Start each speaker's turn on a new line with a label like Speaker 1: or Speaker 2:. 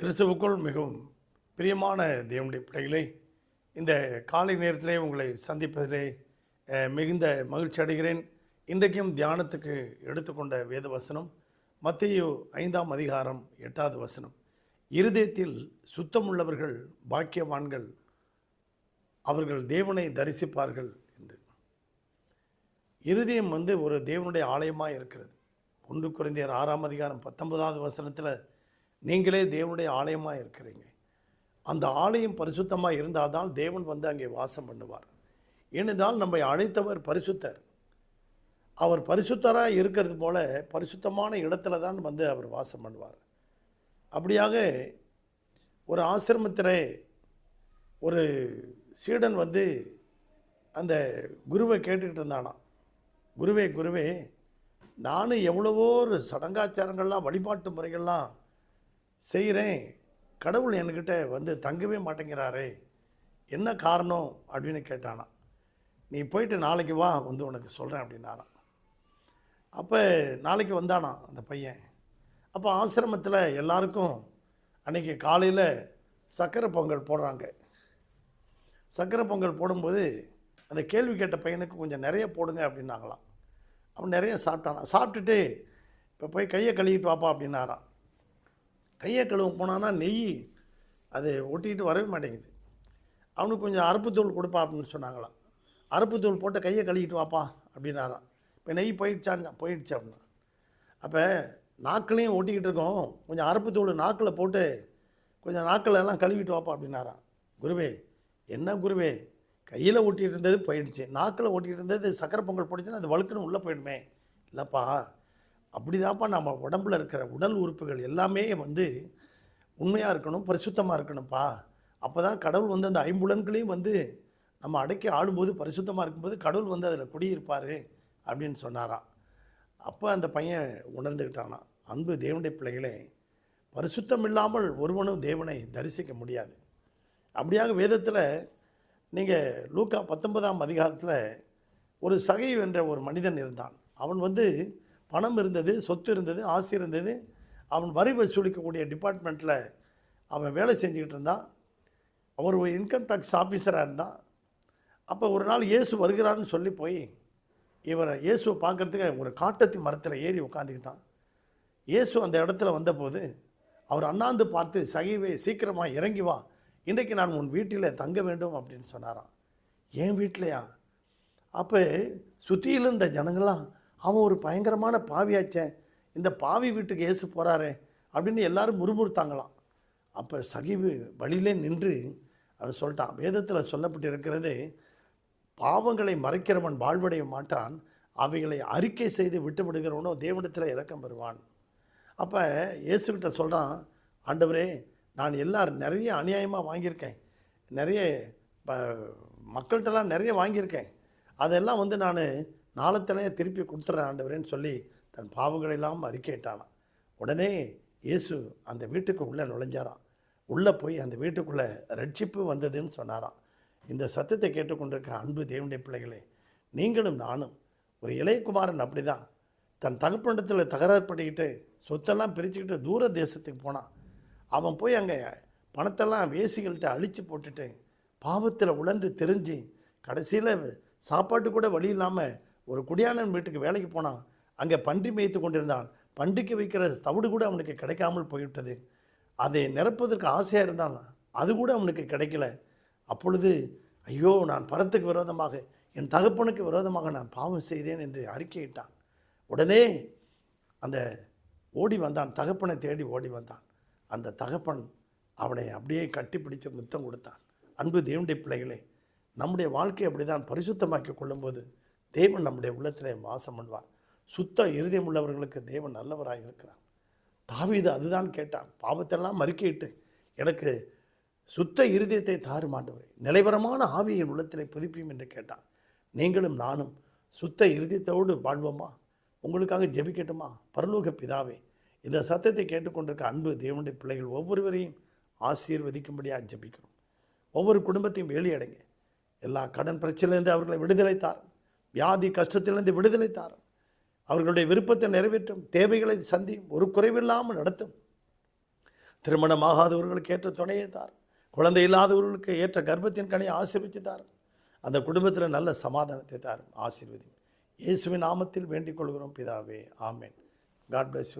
Speaker 1: கிறிஸ்துவுக்குள் மிகவும் பிரியமான தேவனுடைய பிள்ளைகளை இந்த காலை நேரத்திலே உங்களை சந்திப்பதிலே மிகுந்த மகிழ்ச்சி அடைகிறேன். இன்றைக்கும் தியானத்துக்கு எடுத்துக்கொண்ட வேத வசனம் மத்திய ஐந்தாம் அதிகாரம் எட்டாவது வசனம். இருதயத்தில் சுத்தமுள்ளவர்கள் பாக்கியவான்கள் அவர்கள் தேவனை தரிசிப்பார்கள் என்று. இருதயம் வந்து ஒரு தேவனுடைய ஆலயமாக இருக்கிறது. ஒன்று குறைந்தியர் ஆறாம் அதிகாரம் பத்தொன்பதாவது வசனத்தில் நீங்களே தேவனுடைய ஆலயமாக இருக்கிறீங்க. அந்த ஆலயம் பரிசுத்தமாக இருந்தால் தான் தேவன் வந்து அங்கே வாசம் பண்ணுவார். ஏனென்றால் நம்மை அழைத்தவர் பரிசுத்தர். அவர் பரிசுத்தராக இருக்கிறது போல பரிசுத்தமான இடத்துல தான் வந்து அவர் வாசம் பண்ணுவார். அப்படியாக ஒரு ஆசிரமத்திலே ஒரு சீடன் வந்து அந்த குருவை கேட்டுக்கிட்டு இருந்தானா குருவே குருவே நானும் எவ்வளவோ ஒரு சடங்காச்சாரங்கள்லாம் வழிபாட்டு முறைகள்லாம் செய்கிறேன் கடவுள் என்கிட்ட வந்து தங்கவே மாட்டேங்கிறாரே என்ன காரணம் அப்படின்னு கேட்டானாம். நீ போயிட்டு நாளைக்கு வா வந்து உனக்கு சொல்கிறேன் அப்படின்னாரான் அப்போ நாளைக்கு வந்தானா அந்த பையன். அப்போ ஆசிரமத்தில் எல்லாருக்கும் அன்றைக்கி காலையில் சக்கரை பொங்கல் போடுறாங்க. சக்கரை பொங்கல் போடும்போது அந்த கேள்வி கேட்ட பையனுக்கு கொஞ்சம் நிறைய போடுங்க அப்படின்னாங்களாம். அவன் நிறைய சாப்பிட்டானா சாப்பிட்டுட்டு இப்போ போய் கையை கழுவிட்டு வாப்பா அப்படின்னாராம். கையை கழுவ போனான்னா நெய் அது ஒட்டிக்கிட்டு வரவே மாட்டேங்குது. அவனுக்கு கொஞ்சம் அறுப்புத்தூள் கொடுப்பா அப்படின்னு சொன்னாங்களாம். அறுப்புத்தூள் போட்டு கையை கழுவிட்டு வாப்பா அப்படின்னாராம். இப்போ நெய் போயிடுச்சான்னு போயிடுச்சு அப்படின்னா. அப்போ நாக்குலையும் ஒட்டிக்கிட்டு இருக்கோம். கொஞ்சம் அறுப்புத்தூள் நாக்கில் போட்டு கொஞ்சம் நாக்கில் எல்லாம் கழுவிட்டு வாப்பா அப்படின்னாராம். குருவே என்ன குருவே? கையில் ஒட்டிகிட்டு இருந்தது போயிடுச்சு. நாக்கில் ஒட்டிகிட்டு இருந்தது சக்கரை பொங்கல் போட்டுச்சுன்னா அது வழுக்குன்னு உள்ளே போயிடுமே. இல்லைப்பா அப்படிதாப்பா நம்ம உடம்புல இருக்கிற உடல் உறுப்புகள் எல்லாமே வந்து உண்மையாக இருக்கணும் பரிசுத்தமாக இருக்கணும்ப்பா. அப்போ தான் கடவுள் வந்து அந்த ஐம்புலன்களையும் வந்து நம்ம அடக்கி ஆடும்போது பரிசுத்தமாக இருக்கும்போது கடவுள் வந்து அதில் குடியிருப்பார் அப்படின்னு சொன்னாராம். அப்போ அந்த பையன் உணர்ந்துக்கிட்டானா அன்பு தேவனுடைய பிள்ளைகளே பரிசுத்தம் இல்லாமல் ஒருவனும் தேவனை தரிசிக்க முடியாது. அப்படியாக வேதத்தில் நீங்கள் லூக்கா பத்தொன்பதாம் அதிகாரத்தில் ஒரு சகை என்ற ஒரு மனிதன் இருந்தான். அவன் வந்து பணம் இருந்தது சொத்து இருந்தது ஆசை இருந்தது. அவன் வரி வசூலிக்கக்கூடிய டிபார்ட்மெண்ட்டில் அவன் வேலை செஞ்சுக்கிட்டு இருந்தான். அவர் ஒரு இன்கம் டேக்ஸ் ஆஃபீஸராக இருந்தான். அப்போ ஒரு நாள் இயேசு வருகிறான்னு சொல்லி போய் இவரை இயேசுவை பார்க்கறதுக்கு ஒரு காட்டத்தி மரத்தில் ஏறி உட்காந்துக்கிட்டான் இயேசு அந்த இடத்துல வந்தபோது அவர் அண்ணாந்து பார்த்து சகிவே சீக்கிரமாக இறங்கி வா. இன்றைக்கு நான் உன் வீட்டில் தங்க வேண்டும் அப்படின்னு சொன்னாராம். என் வீட்டிலையா? அப்போ சுற்றியில் இருந்த ஜனங்களாம் அவன் ஒரு பயங்கரமான பாவியாச்சேன் இந்த பாவி வீட்டுக்கு ஏசு போகிறாரே அப்படின்னு எல்லாரும் முறுமுறுத்தாங்களாம். அப்போ சகிவு வழியிலே நின்று அவன் சொல்லிட்டான் வேதத்தில் சொல்லப்பட்டு இருக்கிறது பாவங்களை மறைக்கிறவன் வாழ்வடைய மாட்டான் அவைகளை அறிக்கை செய்து விட்டு விடுகிறவனோ தேவனிடத்தில் இறக்கம் பெறுவான். அப்போ இயேசுக்கிட்ட சொல்கிறான் ஆண்டவரே நான் எல்லாரும் நிறைய அநியாயமாக வாங்கியிருக்கேன் நிறைய இப்போ மக்கள்கிட்டலாம் நிறைய வாங்கியிருக்கேன் அதெல்லாம் வந்து நான் நாளத்தனையே திருப்பி கொடுத்துட்றேன் ஆண்டவரேன்னு சொல்லி தன் பாவங்களெல்லாம் அறிக்கையிட்டானான் உடனே இயேசு அந்த வீட்டுக்கு உள்ளே நுழைஞ்சாராம். உள்ளே போய் அந்த வீட்டுக்குள்ளே ரட்சிப்பு வந்ததுன்னு சொன்னாராம். இந்த சத்தத்தை கேட்டுக்கொண்டிருக்க அன்பு தேவனுடைய பிள்ளைகளே நீங்களும் நானும் ஒரு இளையகுமாரன் அப்படிதான். தன் தகப்பண்டத்தில் தகராறு பண்ணிக்கிட்டு சொத்தெல்லாம் பிரிச்சுக்கிட்டு தூர தேசத்துக்கு போனான். அவன் போய் அங்கே பணத்தெல்லாம் வேசிகள்கிட்ட அழித்து போட்டுட்டு பாவத்தில் உழன்று தெரிஞ்சு கடைசியில் சாப்பாட்டு கூட வழி இல்லாமல் ஒரு குடியானன் வீட்டுக்கு வேலைக்கு போனான். அங்கே பன்றி மேய்த்து கொண்டிருந்தான். பன்றிக்கு வைக்கிற தவிடு கூட அவனுக்கு கிடைக்காமல் போய்விட்டது. அதை நிரப்புவதற்கு ஆசையாக இருந்தான். அது கூட அவனுக்கு கிடைக்கல. அப்பொழுது ஐயோ நான் பரத்துக்கு விரோதமாக என் தகப்பனுக்கு விரோதமாக நான் பாவம் செய்தேன் என்று அறிக்கையிட்டான். உடனே அந்த ஓடி வந்தான். தகப்பனை தேடி ஓடி வந்தான். அந்த தகப்பன் அவனை அப்படியே கட்டிப்பிடித்து முத்தம் கொடுத்தான். அன்பு தேவனுடைய பிள்ளைகளே நம்முடைய வாழ்க்கையை அப்படிதான் பரிசுத்தமாக்கி கொள்ளும்போது தேவன் நம்முடைய உள்ளத்திலே வாசம் பண்ணுவார். சுத்த இருதயம் உள்ளவர்களுக்கு தேவன் நல்லவராக இருக்கிறார். தாவீது அதுதான் கேட்டான். பாவத்தெல்லாம் மறுக்கிட்டு எனக்கு சுத்த இருதயத்தை தாருமாண்டவரே நிலைவரமான ஆவியின் உள்ளத்திலே புதுப்பியும் என்று கேட்டான். நீங்களும் நானும் சுத்த இருதயத்தோடு வாழ்வோமா? உங்களுக்காக ஜெபிக்கட்டுமா? பரலோக பிதாவே இந்த சத்தத்தை கேட்டுக்கொண்டிருக்க அன்பு தேவனுடைய பிள்ளைகள் ஒவ்வொருவரையும் ஆசீர்வதிக்கும்படியாக ஜெபிக்கிறோம். ஒவ்வொரு குடும்பத்தையும் வெளியடைங்க எல்லா கடன் பிரச்சனையிலேருந்து அவர்களை விடுதலை தாரும். வியாதி கஷ்டத்திலிருந்து விடுதலை தாரும். அவர்களுடைய விருப்பத்தை நிறைவேற்றும் தேவைகளை சந்தியும் ஒரு குறைவில்லாமல் நடத்தும். திருமணமாகாதவர்களுக்கு ஏற்ற துணையை தார் குழந்தை இல்லாதவர்களுக்கு ஏற்ற கர்ப்பத்தின் கனியை ஆசீர்வதித்து தார் அந்த குடும்பத்தில் நல்ல சமாதானத்தை தாரும். ஆசீர்வதி இயேசுவின் நாமத்தில் வேண்டிக் கொள்கிறோம் பிதாவே. ஆமேன். God bless you